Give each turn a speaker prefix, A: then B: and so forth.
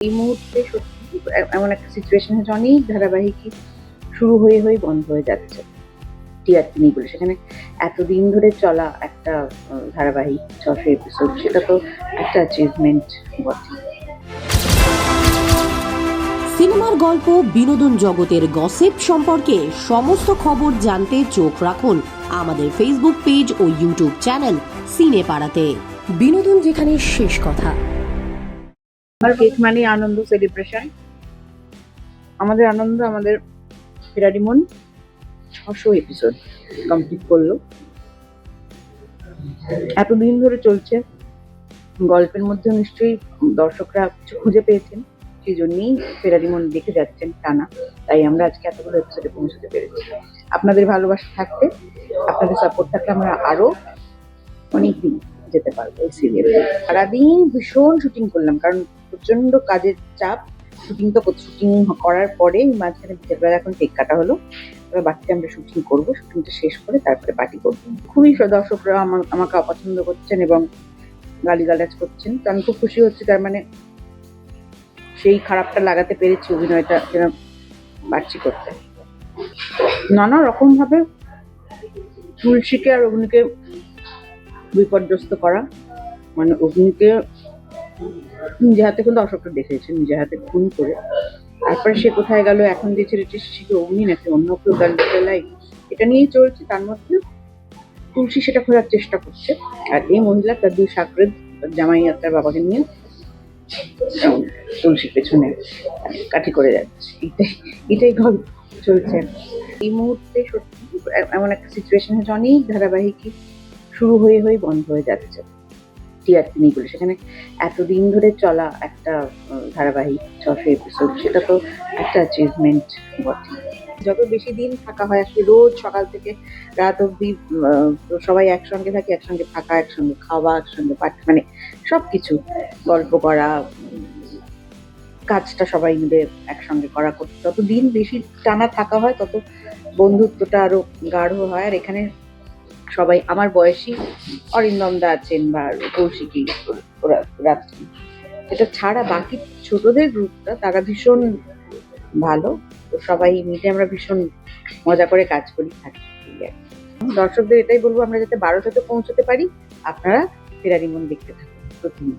A: এই মুহূর্তে সত্যি এমন একটা সিচুয়েশন হচ্ছে অনেক ধারাবাহিকই শুরু হয়ে হয়ে বন্ধ হয়ে যাচ্ছে। টিআরপি নেই বলে। সেখানে এতদিন ধরে চলা একটা ধারাবাহিক ছশো এপিসোড সেটা তো একটা অ্যাচিভমেন্ট বটে।
B: সিনেমার গল্প বিনোদন জগতের গসিপ সম্পর্কে সমস্ত খবর জানতে চোখ রাখুন আমাদের ফেসবুক পেজ ও ইউটিউব চ্যানেল সিনে পাড়াতে বিনোদন যেখানে শেষ কথা।
A: আমার কেক মানে আনন্দ সেলিব্রেশন আমাদের আনন্দ, আমাদের ফেরারিমন ছশো এপিসোড কমপ্লিট করল। এতদিন ধরে চলছে। গল্পের মধ্যে নিশ্চয়ই দর্শকরা কিছু খুঁজে পেয়েছেন। সেই জন্যই ফেরারিমন দেখে যাচ্ছেন টানা। তাই আমরা আজকে এতগুলো এপিসোডে পৌঁছতে পেরেছি। আপনাদের ভালোবাসা থাকতে, আপনাদের সাপোর্ট থাকলে আমরা আরও অনেক দিন যেতে পারব এই সিরিয়ালে সারাদিন ভীষণ শুটিং করলাম। কারণ প্রচণ্ড কাজের চাপ শুটিং তো শুটিং করার পরে মাঝখানে বিকেলবেলা এখন টেক কাটা হলো। এবার বাকিটা আমরা শুটিং করব শুটিংটা শেষ করে তারপরে পার্টি করব। খুবই দর্শকরা আমার আমাকে অপছন্দ করছেন এবং গালিগালাজ করছেন। তো আমি খুব খুশি হচ্ছি, তার মানে সেই খারাপটা লাগাতে পেরেছি অভিনয়টা যেন বাড়ছি করতে। নানা রকম ভাবে তুলসীকে আর অগ্নিকে বিপর্যস্ত করা মানে অগ্নিকে নিজে হাতে কিন্তু দর্শকরা দেখেছে, নিজে হাতে খুন করে। তারপরে সে কোথায় গেল, এখন যে ছেলেটি কি অগ্নি নাকি অন্য কেউ গেল বেলায় এটা নিয়েই চলছে, তার মধ্যে তুলসী সেটা খোঁজার চেষ্টা করছে। আর এই মহিলা তার দুই সাকরেদ জামাই আর তার বাবাকে নিয়ে তুলসীর পেছনে কাঠি করে যাচ্ছে। এটাই এটাই গল্প চলছে। এই মুহূর্তে সত্যি এমন একটা সিচুয়েশন হচ্ছে অনেক ধারাবাহিকই শুরু হয়ে হয়ে বন্ধ হয়ে যাচ্ছে। নেই বলে। সেখানে এতদিন ধরে চলা একটা ধারাবাহিক ছশো এপিসোড সেটা তো একটা অ্যাচিভমেন্ট বটে যত বেশি দিন থাকা হয় আসলে রোজ সকাল থেকে রাত তো সবাই একসঙ্গে থাকি, একসঙ্গে থাকা, একসঙ্গে খাওয়া, একসঙ্গে পাঠ মানে সব কিছু গল্প করা, কাজটা সবাই মিলে একসঙ্গে করা। করতে যত দিন বেশি টানা থাকা হয়, তত বন্ধুত্বটা আরও গাঢ় হয়। আর এখানে সবাই আমার বয়সী অরিন্দম দা আছেন বা কৌশিকী রাত্রি এটা ছাড়া বাকি ছোটদের গ্রুপটা তারা ভীষণ ভালো। তো সবাই মিলে আমরা ভীষণ মজা করে কাজ করি থাকি। দর্শকদের এটাই বলব, আমরা যাতে বারোটাতে পৌঁছতে পারি, আপনারা ফেরারি মন দেখতে থাকুন। প্রতিদিন।